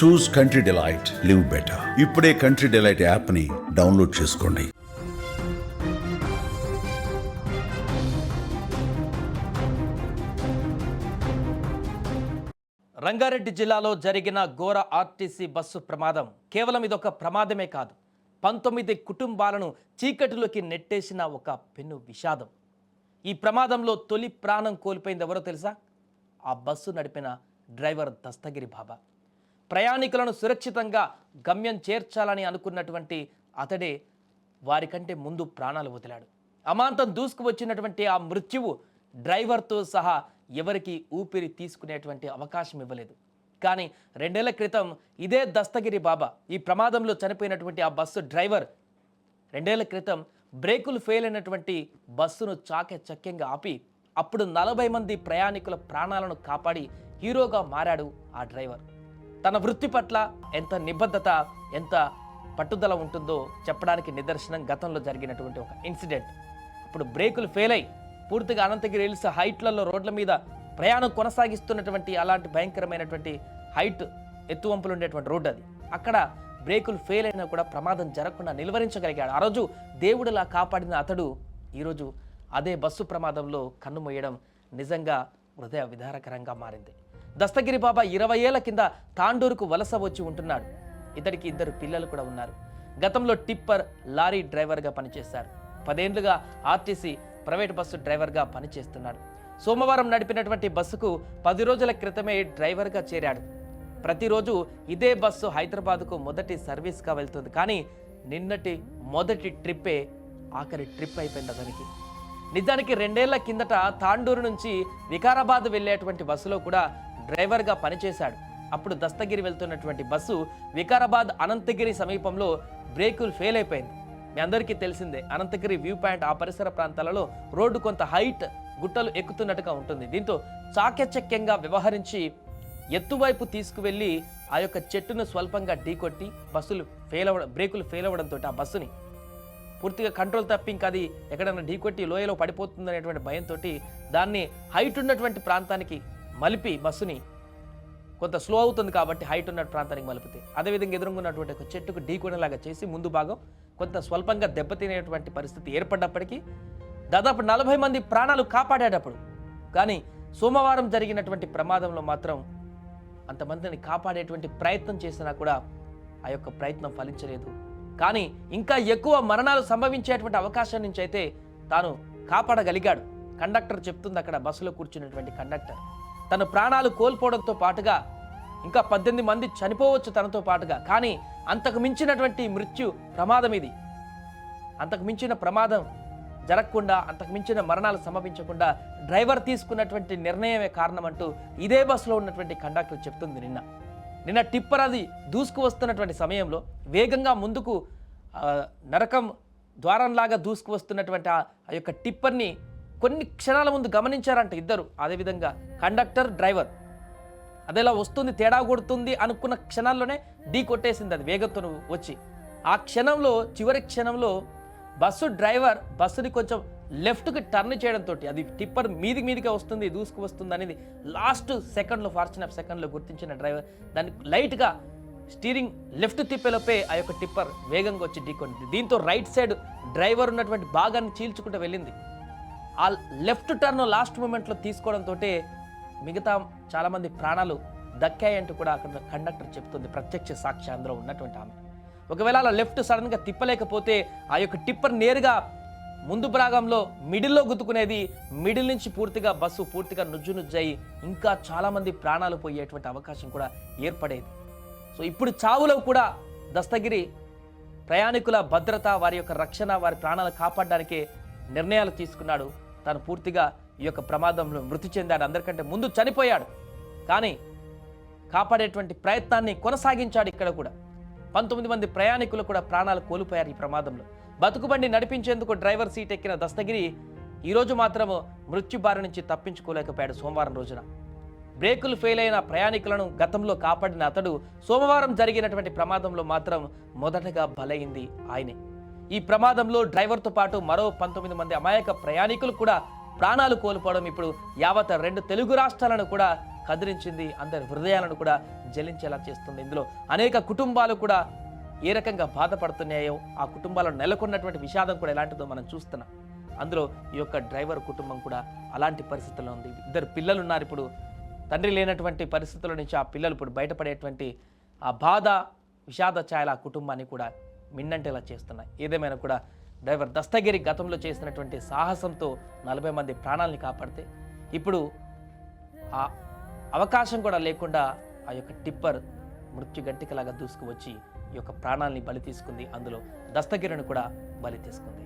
Choose country delight live better ఇప్పుడే country delight యాప్ని download చేసుకోండి. రంగారెడ్డి జిల్లాలో జరిగిన ఘోర ఆర్టీసీ బస్సు ప్రమాదం కేవలం ఇదొక ప్రమాదమే కాదు. పంతొమ్మిది కుటుంబాలను చీకటిలోకి నెట్టేసిన ఒక పెను విషాదం. ఈ ప్రమాదంలో తొలి ప్రాణం కోల్పోయింది ఎవరో తెలుసా? ఆ బస్సు నడిపిన డ్రైవర్ దస్తగిరి బాబా. ప్రయాణికులను సురక్షితంగా గమ్యం చేర్చాలని అనుకున్నటువంటి అతడే వారికంటే ముందు ప్రాణాలు వదిలాడు. అమాంతం దూసుకు వచ్చినటువంటి ఆ మృత్యువు డ్రైవర్తో సహా ఎవరికి ఊపిరి తీసుకునేటువంటి అవకాశం ఇవ్వలేదు. కానీ రెండేళ్ళ క్రితం ఇదే దస్తగిరి బాబా ఈ ప్రమాదంలో చనిపోయినటువంటి ఆ బస్సు డ్రైవర్ రెండేళ్ళ క్రితం బ్రేకులు ఫెయిల్ అయినటువంటి బస్సును చాకే చక్యంగా ఆపి అప్పుడు నలభై మంది ప్రయాణికుల ప్రాణాలను కాపాడి హీరోగా మారాడు ఆ డ్రైవర్. తన వృత్తి పట్ల ఎంత నిబద్ధత ఎంత పట్టుదల ఉంటుందో చెప్పడానికి నిదర్శనం గతంలో జరిగినటువంటి ఒక ఇన్సిడెంట్. అప్పుడు బ్రేకులు ఫెయిల్ అయి పూర్తిగా అనంతగిరి హిల్స్ హైట్లలో రోడ్ల మీద ప్రయాణం కొనసాగిస్తున్నటువంటి అలాంటి భయంకరమైనటువంటి హైట్ ఎత్తువంపులు ఉండేటువంటి రోడ్డు అది. అక్కడ బ్రేకులు ఫెయిల్ అయినా కూడా ప్రమాదం జరగకుండా నిలువరించగలిగాడు. ఆ రోజు దేవుడిలా కాపాడిన అతడు ఈరోజు అదే బస్సు ప్రమాదంలో కన్నుమొయ్యడం నిజంగా హృదయ విధారకరంగా మారింది. దస్తగిరి బాబా ఇరవై ఏళ్ళ కింద తాండూరుకు వలస వచ్చి ఉంటున్నాడు. ఇతడికి ఇద్దరు పిల్లలు కూడా ఉన్నారు. గతంలో టిప్పర్ లారీ డ్రైవర్గా పనిచేశారు. పదేండ్లుగా ఆర్టీసీ ప్రైవేట్ బస్సు డ్రైవర్గా పనిచేస్తున్నాడు. సోమవారం నడిపినటువంటి బస్సుకు పది రోజుల క్రితమే డ్రైవర్గా చేరాడు. ప్రతిరోజు ఇదే బస్సు హైదరాబాద్కు మొదటి సర్వీస్గా వెళ్తుంది. కానీ నిన్నటి మొదటి ట్రిప్పే ఆఖరి ట్రిప్ అయిపోయింది అతనికి. నిజానికి రెండేళ్ళ కిందట తాండూరు నుంచి వికారాబాద్ వెళ్ళేటువంటి బస్సులో కూడా డ్రైవర్గా పనిచేశాడు. అప్పుడు దస్తగిరి వెళ్తున్నటువంటి బస్సు వికారాబాద్ అనంతగిరి సమీపంలో బ్రేకులు ఫెయిల్ అయిపోయింది. మీ అందరికీ తెలిసిందే అనంతగిరి వ్యూ పాయింట్ ఆ పరిసర ప్రాంతాలలో రోడ్డు కొంత హైట్ గుట్టలు ఎక్కుతున్నట్టుగా ఉంటుంది. దీంతో చాకచక్యంగా వ్యవహరించి ఎత్తువైపు తీసుకువెళ్ళి ఆ యొక్క చెట్టును స్వల్పంగా ఢీకొట్టి బస్సులు ఫెయిల్ అవ్వడం బ్రేకులు ఫెయిల్ అవ్వడంతో ఆ బస్సుని పూర్తిగా కంట్రోల్ తప్పి ఇంకా అది ఎక్కడైనా ఢీకొట్టి లోయలో పడిపోతుంది అనేటువంటి భయంతో దాన్ని హైట్ ఉన్నటువంటి ప్రాంతానికి మలిపి బస్సుని. కొంత స్లో అవుతుంది కాబట్టి హైట్ ఉన్న ప్రాంతానికి మలిపితే. అదేవిధంగా ఎదురుకున్నటువంటి ఒక చెట్టుకు ఢీకొనేలాగా చేసి ముందు భాగం కొంత స్వల్పంగా దెబ్బతినేటువంటి పరిస్థితి ఏర్పడ్డప్పటికీ దాదాపు నలభై మంది ప్రాణాలు కాపాడేటప్పుడు కానీ సోమవారం జరిగినటువంటి ప్రమాదంలో మాత్రం అంతమందిని కాపాడేటువంటి ప్రయత్నం చేసినా కూడా ఆ యొక్క ప్రయత్నం ఫలించలేదు. కానీ ఇంకా ఎక్కువ మరణాలు సంభవించేటువంటి అవకాశం నుంచి అయితే తాను కాపాడగలిగాడు. కండక్టర్ చెప్తుంది అక్కడ బస్సులో కూర్చున్నటువంటి కండక్టర్. తన ప్రాణాలు కోల్పోవడంతో పాటుగా ఇంకా పద్దెనిమిది మంది చనిపోవచ్చు తనతో పాటుగా. కానీ అంతకు మించినటువంటి మృత్యు ప్రమాదం ఇది. అంతకు మించిన ప్రమాదం జరగకుండా అంతకు మించిన మరణాలు సమర్పించకుండా డ్రైవర్ తీసుకున్నటువంటి నిర్ణయమే కారణం అంటూ ఇదే బస్సులో ఉన్నటువంటి కండక్టర్ చెప్తుంది నిన్న. నిన్న టిప్పర్ అది దూసుకు వస్తున్నటువంటి సమయంలో వేగంగా ముందుకు నరకం ద్వారంలాగా దూసుకు వస్తున్నటువంటి ఆ యొక్క టిప్పర్ని కొన్ని క్షణాల ముందు గమనించారంట ఇద్దరు. అదేవిధంగా కండక్టర్ డ్రైవర్. అదేలా వస్తుంది తేడా కొడుతుంది అనుకున్న క్షణాల్లోనే ఢీ కొట్టేసింది అది వేగంతో వచ్చి. ఆ క్షణంలో చివరి క్షణంలో బస్సు డ్రైవర్ బస్సుని కొంచెం లెఫ్ట్కి టర్న్ చేయడంతో అది టిప్పర్ మీదికి మీదిగా వస్తుంది దూసుకు వస్తుంది అనేది లాస్ట్ సెకండ్లో ఫార్చున్ ఆఫ్ సెకండ్లో గుర్తించిన డ్రైవర్. దాన్ని లైట్గా స్టీరింగ్ లెఫ్ట్ తిప్పేలోపే ఆ యొక్క టిప్పర్ వేగంగా వచ్చి ఢీకొంది దీంతో రైట్ సైడ్ డ్రైవర్ ఉన్నటువంటి భాగాన్ని చీల్చుకుంటూ వెళ్ళింది. ఆ లెఫ్ట్ టర్న్ లాస్ట్ మూమెంట్లో తీసుకోవడంతో మిగతా చాలామంది ప్రాణాలు దక్కాయంటూ కూడా అక్కడ కండక్టర్ చెప్తుంది. ప్రత్యక్ష సాక్షి అందులో ఉన్నటువంటి ఆమె. ఒకవేళ అలా లెఫ్ట్ సడన్గా తిప్పలేకపోతే ఆ యొక్క టిప్పర్ నేరుగా ముందు భాగంలో మిడిల్లో గుద్దుకునేది మిడిల్ నుంచి పూర్తిగా బస్సు పూర్తిగా నుజ్జు నుజ్జయి ఇంకా చాలామంది ప్రాణాలు పోయేటువంటి అవకాశం కూడా ఏర్పడేది. సో ఇప్పుడు చావులో కూడా దస్తగిరి ప్రయాణికుల భద్రత వారి యొక్క రక్షణ వారి ప్రాణాలు కాపాడడానికే నిర్ణయాలు తీసుకున్నాడు. తను పూర్తిగా ఈ యొక్క ప్రమాదంలో మృతి చెందాడు. అందరికంటే ముందు చనిపోయాడు. కానీ కాపాడేటువంటి ప్రయత్నాన్ని కొనసాగించాడు ఇక్కడ కూడా. పంతొమ్మిది మంది ప్రయాణికులు కూడా ప్రాణాలు కోల్పోయారు ఈ ప్రమాదంలో. బతుకుబండి నడిపించేందుకు డ్రైవర్ సీట్ ఎక్కిన దస్తగిరి ఈరోజు మాత్రము మృత్యు బారి నుంచి తప్పించుకోలేకపోయాడు సోమవారం రోజున. బ్రేకులు ఫెయిల్ అయిన ప్రయాణికులను గతంలో కాపాడిన అతడు సోమవారం జరిగినటువంటి ప్రమాదంలో మాత్రం మొదటగా బలైంది ఆయనే. ఈ ప్రమాదంలో డ్రైవర్తో పాటు మరో పంతొమ్మిది మంది అమాయక ప్రయాణికులు కూడా ప్రాణాలు కోల్పోవడం ఇప్పుడు యావత్ రెండు తెలుగు రాష్ట్రాలను కూడా కదిలించింది. అందరి హృదయాలను కూడా జలించేలా చేస్తుంది. ఇందులో అనేక కుటుంబాలు కూడా ఏ రకంగా బాధపడుతున్నాయో ఆ కుటుంబాలను నెలకొన్నటువంటి విషాదం కూడా ఎలాంటిదో మనం చూస్తున్నాం. అందులో ఈ యొక్క డ్రైవర్ కుటుంబం కూడా అలాంటి పరిస్థితుల్లో ఉంది. ఇద్దరు పిల్లలు ఉన్నారు ఇప్పుడు. తండ్రి లేనటువంటి పరిస్థితుల నుంచి ఆ పిల్లలు ఇప్పుడు బయటపడేటువంటి ఆ బాధ విషాద ఛాయల ఆ కుటుంబాన్ని కూడా మిన్నంటేలా చేస్తున్నాయి. ఏదేమైనా కూడా డ్రైవర్ దస్తగిరి గతంలో చేసినటువంటి సాహసంతో నలభై మంది ప్రాణాలని కాపాడితే ఇప్పుడు ఆ అవకాశం కూడా లేకుండా ఆ యొక్క టిప్పర్ మృత్యు గంటికలాగా దూసుకువచ్చి ఈ యొక్క ప్రాణాలని బలి తీసుకుంది. అందులో దస్తగిరిని కూడా బలి తీసుకుంది.